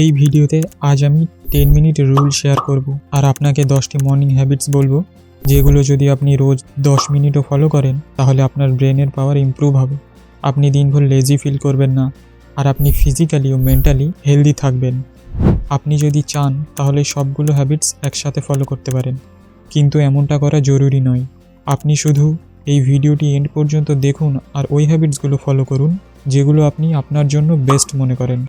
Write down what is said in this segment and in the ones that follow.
এই ভিডিওতে আজ আমি টেন মিনিট রুল শেয়ার করব আর আপনাকে দশটি মর্নিং হ্যাবিটস বলব, যেগুলো যদি আপনি রোজ দশ মিনিটও ফলো করেন, তাহলে আপনার ব্রেনের পাওয়ার ইমপ্রুভ হবে। আপনি দিনভর লেজি ফিল করবেন না আর আপনি ফিজিক্যালি ও মেন্টালি হেলদি থাকবেন। আপনি যদি চান, তাহলে সবগুলো হ্যাবিটস একসাথে ফলো করতে পারেন। কিন্তু এমনটা করা জরুরি নয়। আপনি শুধু এই ভিডিওটি এন্ড পর্যন্ত দেখুন আর ওই হ্যাবিটসগুলো ফলো করুন, যেগুলো আপনি আপনার জন্য বেস্ট মনে করেন।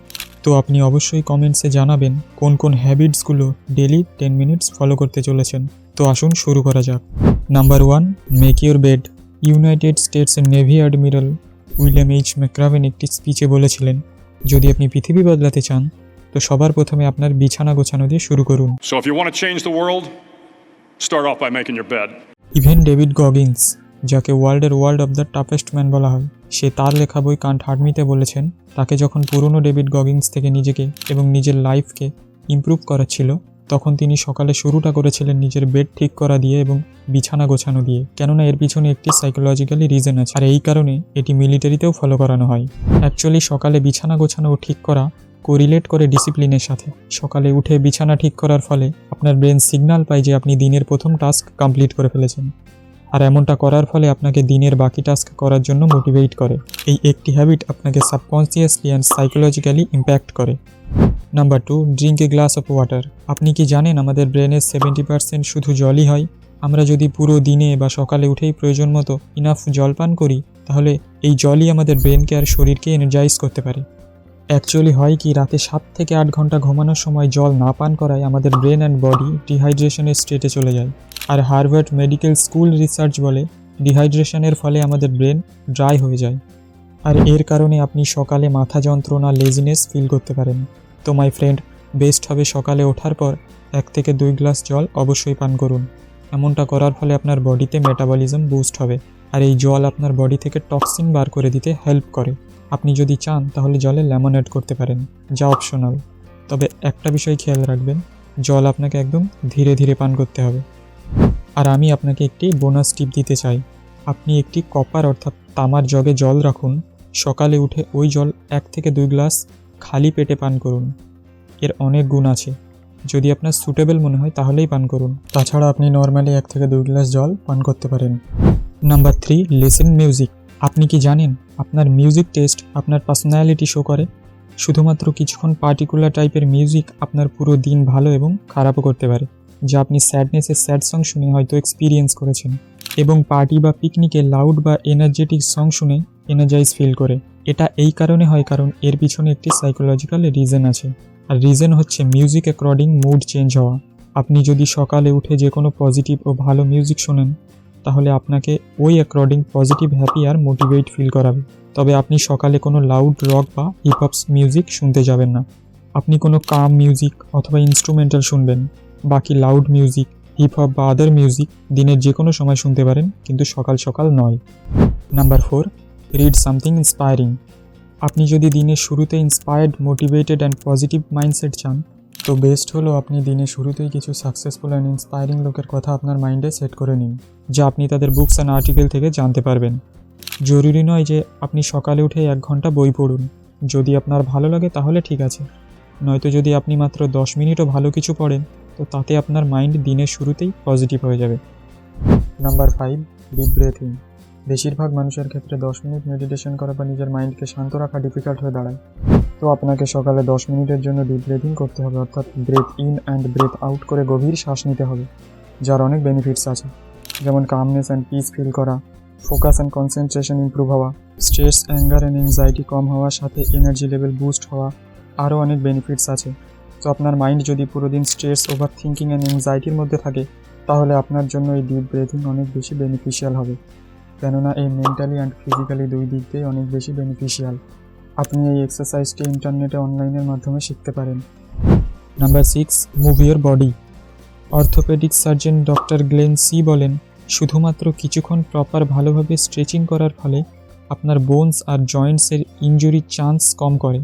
তো আপনি অবশ্যই কমেন্টসে জানাবেন কোন কোন হ্যাবিটসগুলো ডেলি টেন মিনিটস ফলো করতে চলেছেন। তো আসুন শুরু করা যাক। Number one make your bed United স্টেটসের navy admiral William H McRaven একটি স্পিচে বলেছিলেন যদি আপনি পৃথিবী বদলাতে চান তো সবার প্রথমে আপনার বিছানা গোছানো দিয়ে শুরু করুন. ইভেন ডেভিড গগিন্স যাকে ওয়ার্ল্ডের world of the toughest man বলা হয়, সে তার লেখা বই কান্ট হার্ডমিতে বলেছেন, তাকে যখন পুরনো ডেভিড গগিংস থেকে নিজেকে এবং নিজের লাইফকে ইমপ্রুভ করা ছিল তখন তিনি সকালে শুরুটা করেছিলেন নিজের বেড ঠিক করা দিয়ে এবং বিছানা গোছানো দিয়ে। কেননা এর পিছনে একটি সাইকোলজিক্যালি রিজন আছে, আর এই কারণে এটি মিলিটারিতেও ফলো করানো হয়। অ্যাকচুয়ালি সকালে বিছানা গোছানো ঠিক করা কোরিলেট করে ডিসিপ্লিনের সাথে। সকালে উঠে বিছানা ঠিক করার ফলে আপনার ব্রেন সিগন্যাল পায় যে আপনি দিনের প্রথম টাস্ক কমপ্লিট করে ফেলেছেন। আর এমনটা করার ফলে আপনাকে দিনের বাকি টাস্ক করার জন্য মোটিভেট করে। এই একটি হ্যাবিট আপনাকে সাবকনসিয়াসলি অ্যান্ড সাইকোলজিক্যালি ইম্প্যাক্ট করে। Number two drink a glass of water আপনি কি জানেন আমাদের ব্রেনের সেভেন্টি পার্সেন্ট শুধু জলই হয়? আমরা যদি পুরো দিনে বা সকালে উঠেই প্রয়োজন মতো ইনাফ জল পান করি, তাহলে এই জলই আমাদের ব্রেনকে আর শরীরকে এনার্জাইজ করতে পারে। অ্যাকচুয়ালি হয় কি, রাতে সাত থেকে আট ঘণ্টা ঘুমানোর সময় জল না পান করায় আমাদের ব্রেন অ্যান্ড বডি ডিহাইড্রেশনের স্টেটে চলে যায়। আর হার্ভার্ড মেডিকেল স্কুল রিসার্চ বলে, ডিহাইড্রেশনের ফলে আমাদের ব্রেন ড্রাই হয়ে যায়। আর এর কারণে আপনি সকালে মাথা যন্ত্রণা লেজিনেস ফিল করতে পারেন। তো মাই ফ্রেন্ড বেস্ট হবে সকালে ওঠার পর এক থেকে দুই গ্লাস জল অবশ্যই পান করুন। এমনটা করার ফলে আপনার বডিতে মেটাবলিজম বুস্ট হবে। আর এই জল আপনার বডি থেকে টক্সিন বার করে দিতে হেল্প করে। আপনি যদি চান, তাহলে জলে লেমন অ্যাড করতে পারেন, যা অপশনাল। তবে একটা বিষয় খেয়াল রাখবেন, জল আপনাকে একদম ধীরে ধীরে পান করতে হবে। আর আমি আপনাকে একটি বোনাস টিপ দিতে চাই। আপনি একটি কপার অর্থাৎ তামার জগে জল রাখুন, সকালে উঠে ওই জল এক থেকে দুই গ্লাস খালি পেটে পান করুন। এর অনেক গুণ আছে। যদি আপনার সুটেবল মনে হয়, তাহলেই পান করুন। তাছাড়া আপনি নর্মালি এক থেকে দুই গ্লাস জল পান করতে পারেন। নাম্বার থ্রি লিসেন মিউজিক আপনি কি জানেন আপনার মিউজিক টেস্ট আপনার পার্সোনালিটি শো করে? শুধুমাত্র কিছুক্ষণ পার্টিকুলার টাইপের মিউজিক আপনার পুরো দিন ভালো এবং খারাপও করতে পারে, যা আপনি স্যাডনেসের স্যাড সং শুনে হয়তো এক্সপিরিয়েন্স করেছেন এবং পার্টি বা পিকনিকে লাউড বা এনার্জেটিক সং শুনে এনার্জাইজ ফিল করে। এটা এই কারণে হয় কারণ এর পিছনে একটি সাইকোলজিক্যাল রিজন আছে। আর রিজন হচ্ছে মিউজিক অ্যাকর্ডিং মুড চেঞ্জ হওয়া। আপনি যদি সকালে উঠে যে কোনো পজিটিভ ও ভালো মিউজিক শোনেন তাহলে আপনাকে ওই অ্যাকর্ডিং পজিটিভ হ্যাপি আর মোটিভেট ফিল করাবে। তবে আপনি সকালে কোনো লাউড রক বা হিপহপস মিউজিক শুনতে যাবেন না। আপনি কোনো কাম মিউজিক অথবা ইনস্ট্রুমেন্টাল শুনবেন। বাকি লাউড মিউজিক হিপহপ বা আদার মিউজিক দিনের যে কোনো সময় শুনতে পারেন, কিন্তু সকাল সকাল নয়। Number four read something inspiring আপনি যদি দিনের শুরুতে inspired motivated and positive mindset চান তো বেস্ট হলো আপনি দিনের শুরুতেই কিছু সাকসেসফুল অ্যান্ড ইন্সপায়ারিং লোকের কথা আপনার মাইন্ডে সেট করে নিন, যা আপনি তাদের বুকস অ্যান্ড আর্টিকেল থেকে জানতে পারবেন। জরুরি নয় যে আপনি সকালে উঠে এক ঘণ্টা বই পড়ুন। যদি আপনার ভালো লাগে তাহলে ঠিক আছে। নয়তো যদি আপনি মাত্র দশ মিনিটও ভালো কিছু পড়েন, তো তাতে আপনার মাইন্ড দিনের শুরুতেই পজিটিভ হয়ে যাবে। নাম্বার ফাইভ ডিপ ব্রেথিং বেশিরভাগ মানুষের ক্ষেত্রে দশ মিনিট মেডিটেশন করা বা নিজের মাইন্ডকে শান্ত রাখা ডিফিকাল্ট হয়ে দাঁড়ায়। তো আপনাকে সকালে দশ মিনিটের জন্য ডিপ ব্রেথিং করতে হবে, অর্থাৎ breath in and breath out করে গভীর শ্বাস নিতে হবে, যার অনেক বেনিফিটস আছে। যেমন কামনেস অ্যান্ড পিস ফিল করা ফোকাস অ্যান্ড কনসেন্ট্রেশন ইমপ্রুভ হওয়া স্ট্রেস অ্যাঙ্গার অ্যান্ড এংজাইটি কম হওয়ার সাথে এনার্জি লেভেল বুস্ট হওয়া আরও অনেক বেনিফিটস আছে। তো আপনার মাইন্ড যদি পুরো দিন স্ট্রেস ওভার থিঙ্কিং অ্যান্ড এংজাইটির মধ্যে থাকে, তাহলে আপনার জন্য এই ডিপ ব্রেথিং অনেক বেশি বেনিফিশিয়াল হবে। কেননা এই মেন্টালি অ্যান্ড ফিজিক্যালি দুই দিক দিয়ে অনেক বেশি বেনিফিশিয়াল আপনি এই এক্সারসাইজটি ইন্টারনেটে অনলাইনের মাধ্যমে শিখতে পারেন। Number six move your body orthopaedic surgeon doctor Glen C বলেন, শুধুমাত্র কিছুক্ষণ প্রপার ভালোভাবে স্ট্রেচিং করার ফলে আপনার বোনস আর জয়েন্টসের ইনজুরির চান্স কম করে।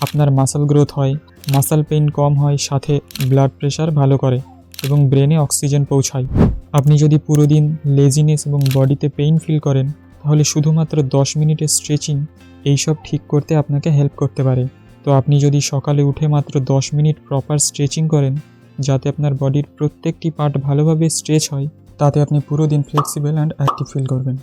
আপনার মাসল গ্রোথ হয় মাসাল পেইন কম হয়, সাথে ব্লাড প্রেশার ভালো করে এবং ব্রেনে অক্সিজেন পৌঁছায়। আপনি যদি পুরো দিন লেজিনেস এবং বডিতে পেইন ফিল করেন তাহলে শুধুমাত্র দশ মিনিটের স্ট্রেচিং এইসব ঠিক করতে আপনাকে হেল্প করতে পারে। তো আপনি যদি সকালে উঠে মাত্র দশ মিনিট প্রপার স্ট্রেচিং করেন, যাতে আপনার বডির প্রত্যেকটি পার্ট ভালোভাবে স্ট্রেচ হয়, তাতে আপনি পুরো দিন ফ্লেক্সিবল অ্যান্ড অ্যাক্টিভ ফিল করবেন।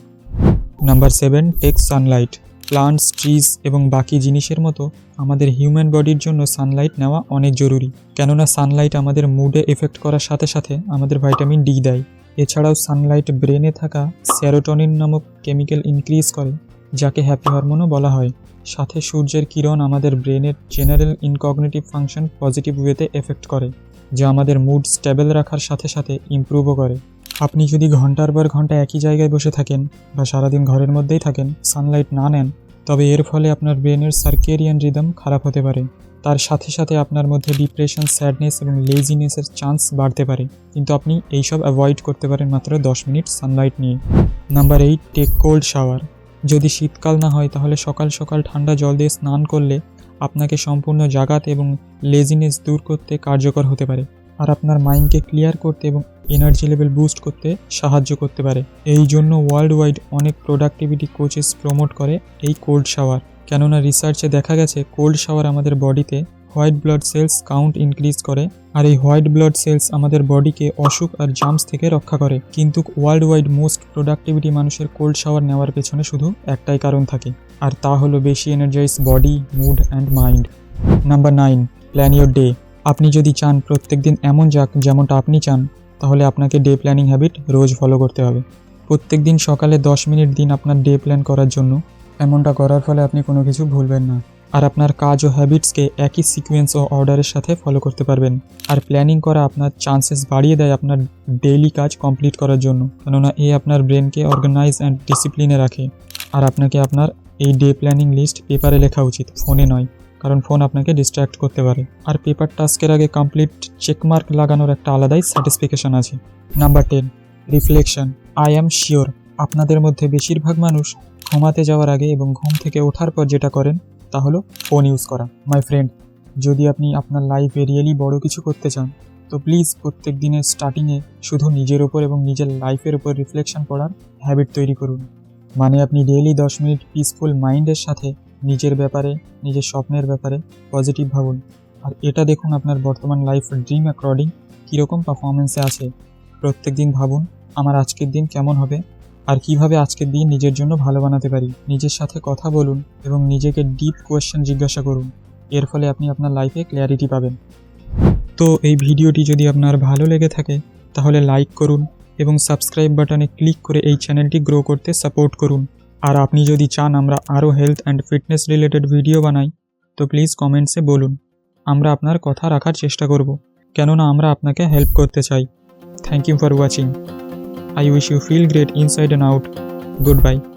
Number seven take sunlight plants trees এবং বাকি জিনিসের মতো আমাদের হিউম্যান বডির জন্য সানলাইট নেওয়া অনেক জরুরি। কেননা সানলাইট আমাদের মুডে এফেক্ট করার সাথে সাথে আমাদের ভাইটামিন ডি দেয়। এছাড়াও সানলাইট ব্রেনে থাকা স্যারোটনিন নামক কেমিক্যাল ইনক্রিজ করে, যাকে হ্যাপি হরমোনও বলা হয়। সাথে সূর্যের কিরণ আমাদের ব্রেনের general and cognitive function positive ওয়েতে এফেক্ট করে, যা আমাদের মুড স্টেবল রাখার সাথে সাথে ইমপ্রুভও করে। আপনি যদি ঘণ্টার পর ঘণ্টা একই জায়গায় বসে থাকেন বা সারাদিন ঘরের মধ্যেই থাকেন, সানলাইট না নেন, তবে এর ফলে আপনার ব্রেনের সার্কেরিয়ান রিদম খারাপ হতে পারে। তার সাথে সাথে আপনার মধ্যে ডিপ্রেশন স্যাডনেস এবং লেজিনেসের চান্স বাড়তে পারে। কিন্তু আপনি এইসব অ্যাভয়েড করতে পারেন মাত্র দশ মিনিট সানলাইট নিয়ে। Number eight take cold shower যদি শীতকাল না হয়, তাহলে সকাল সকাল ঠান্ডা জল দিয়ে স্নান করলে আপনাকে সম্পূর্ণ জাগাতে এবং লেজিনেস দূর করতে কার্যকর হতে পারে। আর আপনার মাইন্ডকে ক্লিয়ার করতে এবং এনার্জি লেভেল বুস্ট করতে সাহায্য করতে পারে। এই জন্য ওয়ার্ল্ড ওয়াইড অনেক প্রোডাক্টিভিটি কোচেস প্রমোট করে এই কোল্ড শাওয়ার কেননা রিসার্চে দেখা গেছে কোল্ড শাওয়ার আমাদের বডিতে white blood cells count increase করে, আর এই হোয়াইট ব্লাড সেলস আমাদের বডিকে অসুখ আর জাম্পস থেকে রক্ষা করে। কিন্তু ওয়ার্ল্ড ওয়াইড মোস্ট প্রোডাক্টিভিটি মানুষের কোল্ড শাওয়ার নেওয়ার পেছনে শুধু একটাই কারণ থাকে, আর তা হলো বেশি energize body mood and mind number nine plan your day আপনি যদি চান প্রত্যেক দিন এমন যাক যেমনটা আপনি চান, তাহলে আপনাকে ডে প্ল্যানিং হ্যাবিট রোজ ফলো করতে হবে। প্রত্যেক দিন সকালে দশ মিনিট দিন আপনার ডে প্ল্যান করার জন্য এমনটা করার ফলে আপনি কোনো কিছু ভুলবেন না। আর আপনার কাজ ও হ্যাবিটসকে একই সিকোয়েন্স ও অর্ডারের সাথে ফলো করতে পারবেন। আর প্ল্যানিং করা আপনার চান্সেস বাড়িয়ে দেয় আপনার ডেইলি কাজ কমপ্লিট করার জন্য। কেননা এ আপনার ব্রেনকে অর্গানাইজ অ্যান্ড ডিসিপ্লিনে রাখে। আর আপনাকে আপনার এই ডে প্ল্যানিং লিস্ট পেপারে লেখা উচিত ফোনে নয়। কারণ ফোন আপনাকে ডিস্ট্র্যাক্ট করতে পারে। আর পেপার টাস্কের আগে কমপ্লিট চেকমার্ক লাগানোর একটা আলাদাই স্যাটিসফিকেশন আছে। Number ten reflection I am sure আপনাদের মধ্যে বেশিরভাগ মানুষ ঘুমাতে যাওয়ার আগে এবং ঘুম থেকে ওঠার পর যেটা করেন, তা হলো ফোন ইউজ করা। মাই ফ্রেন্ড যদি আপনি আপনার লাইফে রিয়েলি বড় কিছু করতে চান, তো প্লিজ প্রত্যেক দিনের স্টার্টিংয়ে শুধু নিজের ওপর এবং নিজের লাইফের ওপর রিফ্লেকশন পড়ার হ্যাবিট তৈরি করুন। মানে আপনি ডেইলি দশ মিনিট পিসফুল মাইন্ডের সাথে নিজের ব্যাপারে, নিজের স্বপ্নের ব্যাপারে পজিটিভ ভাবুন। আর এটা দেখুন আপনার বর্তমান লাইফ ড্রিম অ্যাকর্ডিং কীরকম পারফরমেন্সে আছে। প্রত্যেক দিন ভাবুন, আমার আজকের দিন কেমন হবে? আর কীভাবে আজকের দিন নিজের জন্য ভালো বানাতে পারি? নিজের সাথে কথা বলুন এবং নিজেকে ডিপ কোয়েশ্চেন জিজ্ঞাসা করুন। এর ফলে আপনি আপনার লাইফে ক্ল্যারিটি পাবেন। তো এই ভিডিওটি যদি আপনার ভালো লেগে থাকে, তাহলে লাইক করুন এবং সাবস্ক্রাইব বাটনে ক্লিক করে এই চ্যানেলটি গ্রো করতে সাপোর্ট করুন। আর আপনি যদি চান আমরা আরও health and fitness related video বানাই, তো প্লিজ কমেন্টসে বলুন। আমরা আপনার কথা রাখার চেষ্টা করব। কেননা আমরা আপনাকে হেল্প করতে চাই। Thank you for watching I wish you feel great inside and out. Goodbye.